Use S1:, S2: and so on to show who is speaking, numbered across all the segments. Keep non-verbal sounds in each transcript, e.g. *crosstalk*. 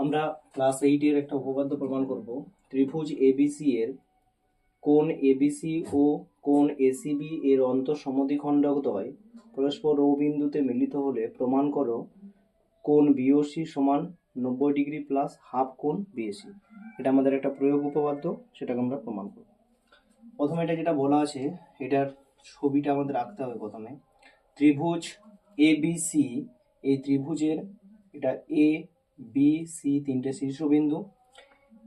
S1: আমরা ক্লাস এইটের একটা উপপাদ্য প্রমাণ করব। ত্রিভুজ এবিসি এর কোণ এবিসি ও কোণ এসিবি এর অন্তঃসমদ্বিখণ্ডক দ্বয় পরস্পর ও বিন্দুতে মিলিত হলে প্রমাণ করো কোণ বিওসি সমান নব্বই ডিগ্রি প্লাস হাফ কোণ বিএসি এটা আমাদের একটা প্রয়োগ উপপাদ্য, সেটাকে আমরা প্রমাণ করব। প্রথমে এটা যেটা বলা আছে, এটার ছবিটা আমাদের রাখতে হবে প্রথমে। ত্রিভুজ এবিসি এই ত্রিভুজের এটা এ বি সি তিনটে শীর্ষবিন্দু।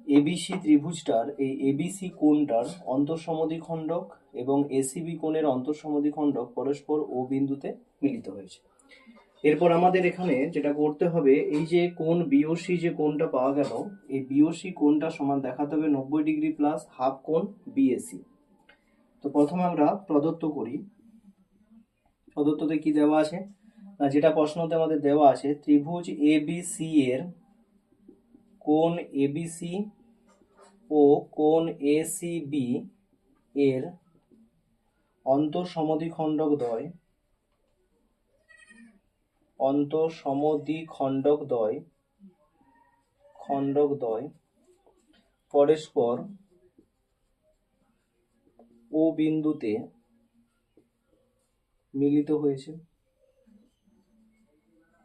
S1: এবিসি ত্রিভুজটার এই এবিসি কোণটার অন্তঃসমদ্বিখণ্ডক এবং এসিবি কোণের অন্তঃসমদ্বিখণ্ডক পরস্পর ও বিন্দুতে মিলিত হয়েছে। এরপর আমাদের এখানে যেটা করতে হবে, এই যে কোণ বিওসি যে কোণটা পাওয়া গেল, এই বিওসি কোণটা সমান দেখাতে হবে নব্বই ডিগ্রি প্লাস হাফ কোণ বিএসি তো প্রথমে আমরা প্রদত্ত করি। প্রদত্ততে কি দেওয়া আছে? যেটা প্রশ্নতে আমাদের দেওয়া আছে, ত্রিভুজ এবিসি এর কোণ এবিসি ও কোণ এসিবি এর অন্তঃসমদ্বিখণ্ডক দ্বয় অন্তঃসমদ্বিখণ্ডক দ্বয়, খণ্ডক দ্বয়, পরস্পর ও বিন্দুতে মিলিত হয়েছে।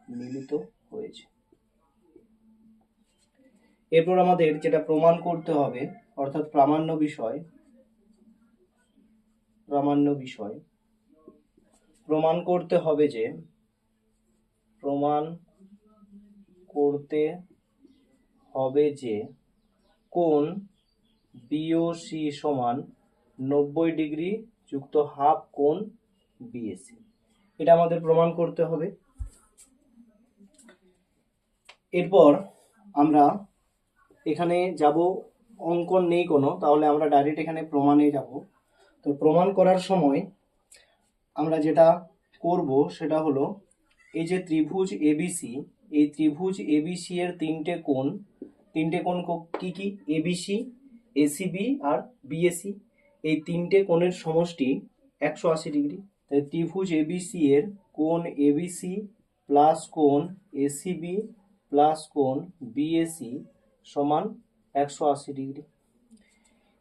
S1: মিলিত হয়েছে। এরপর আমাদের যেটা প্রমাণ করতে হবে, অর্থাৎ প্রামাণ্য বিষয় প্রামাণ্য বিষয়, প্রমাণ করতে হবে যে, প্রমাণ করতে হবে যে, কোণ বিওসি সমান নব্বই ডিগ্রি যুক্ত হাফ কোণ বিএসি এটা আমাদের প্রমাণ করতে হবে। এরপর আমরা এখানে যাব, অঙ্কন নেই কোনো, তাহলে আমরা ডাইরেক্ট এখানে প্রমাণে যাব। তো প্রমাণ করার সময় আমরা যেটা করব সেটা হলো, এই যে ত্রিভুজ এবিসি এই ত্রিভুজ এবিসি এর তিনটে কোণ তিনটে কোণ কো- কি এবিসি এসিবি আর বিএসি এই তিনটে কোণের সমষ্টি একশো আশি ডিগ্রি। তাই ত্রিভুজ এবিসি এর কোণ এবিসি প্লাস কোণ এসিবি প্লাস কোণ বিএসি সমান একশো আশি ডিগ্রি।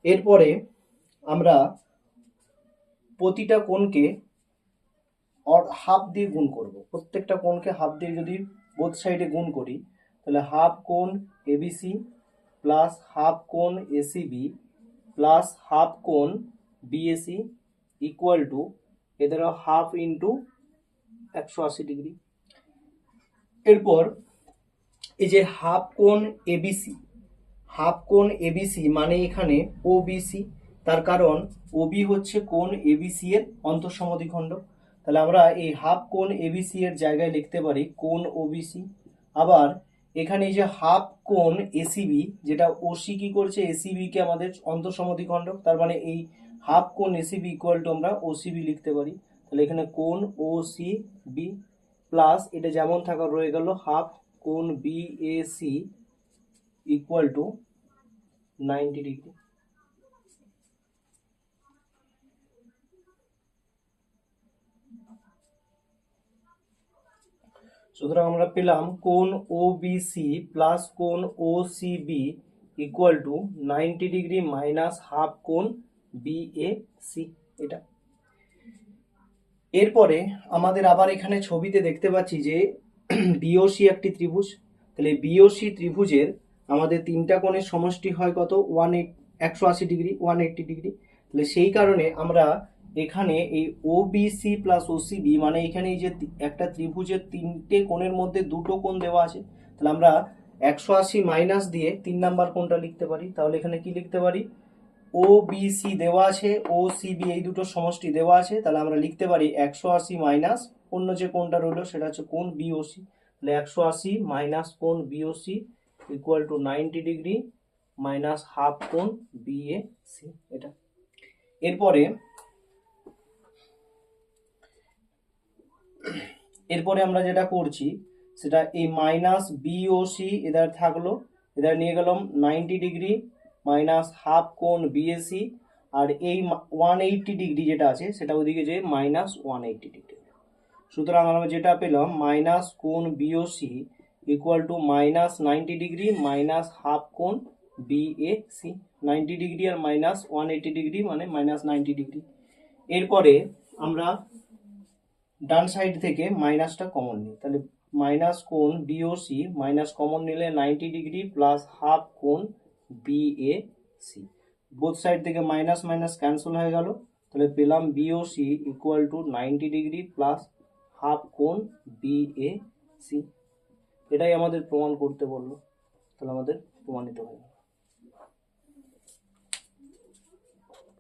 S1: এরপরে আমরা প্রতিটা কোণকে হাফ দিয়ে গুণ করব। প্রত্যেকটা কোণকে হাফ দিয়ে যদি বোথ সাইডে গুণ করি, তাহলে হাফ কোণ এবিসি প্লাস হাফ কোণ এসিবি প্লাস হাফ কোণ বিএসি ইকুয়াল টু এদের হাফ ইন্টু একশো আশি ডিগ্রি। এরপর এই যে হাফ কোণ এবিসি হাফ কোণ এবিসি মানে এখানে ওবিসি তার কারণ ওবি হচ্ছে কোণ এবিসি এর অন্তঃসমদ্বিখণ্ড তাহলে আমরা এই হাফ কোণ এবিসি এর জায়গায় লিখতে পারি কোণ ওবিসি আবার এখানে এই যে হাফ কোণ এসিবি যেটা ওসি কি করছে? এসিবি কে আমাদের অন্তঃসমদ্বিখণ্ড তার মানে এই হাফ কোণ এসিবি ইকুয়াল টু আমরা ওসিবি লিখতে পারি। তাহলে এখানে কোণ ও সি বি প্লাস এটা যেমন থাকা রয়ে গেল হাফ কোণ B A C equal to ninety degree সুতরাং আমরা পেলাম কোণ ও বিসি প্লাস কোণ O CB equal to ninety degree minus half কোণ বিএসি এটা। এরপরে আমাদের আবার এখানে ছবিতে দেখতে পাচ্ছি যে *clears throat* বিওসি একটি ত্রিভুজ। তাহলে বিওসি ত্রিভুজের আমাদের তিনটা কোণের সমষ্টি হয় কত? ওয়ান এইট একশো আশি ডিগ্রি ওয়ান এইটটি ডিগ্রি। তাহলে সেই কারণে আমরা এখানে এই ওবিসি প্লাস ও ওসিবি মানে এখানে এই যে একটা ত্রিভুজের তিনটে কোণের মধ্যে দুটো কোণ দেওয়া আছে, তাহলে আমরা একশো আশি মাইনাস দিয়ে তিন নাম্বার কোণটা লিখতে পারি। তাহলে এখানে কি লিখতে পারি? ও বিসি দেওয়া আছে, ও সিবি এই দুটো সমষ্টি দেওয়া আছে, তাহলে আমরা লিখতে পারি একশো আশি মাইনাস অন্য যে কোণটা রইল সেটা হচ্ছে কোণ বিওসি তাহলে একশো আশি মাইনাস কোণ BOC equal to ninety degree minus half কোণ বিএসি এটা। এরপরে এরপরে আমরা যেটা করছি, সেটা এই মাইনাস বিওসি এদের থাকল, এদের নিয়ে গেলাম নাইনটি ডিগ্রি মাইনাস হাফ কোণ বিএসি আর এই ওয়ান এইটটি ডিগ্রি যেটা আছে, সেটা ওদিকে যে মাইনাস ওয়ান এইটটি ডিগ্রি সুতরাং আমরা যেটা পেলাম, মাইনাস কোণ BOC equal to minus ninety degree minus half কোণ B A C ninety degree R minus one eighty degree মানে মাইনাস নাইনটি ডিগ্রি এরপরে আমরা ডান সাইড থেকে মাইনাসটা কমন নিই। তাহলে মাইনাস কোণ বিওসি মাইনাস কমন নিলে নাইনটি ডিগ্রি প্লাস হাফ কোণ B A C both side থেকে মাইনাস মাইনাস ক্যান্সেল হয়ে গেল। তাহলে পেলাম BOC equal to ninety degree plus half কোণ বি এ সি এটাই আমাদের প্রমাণ করতে বলল। তাহলে আমাদের প্রমাণিত হয়ে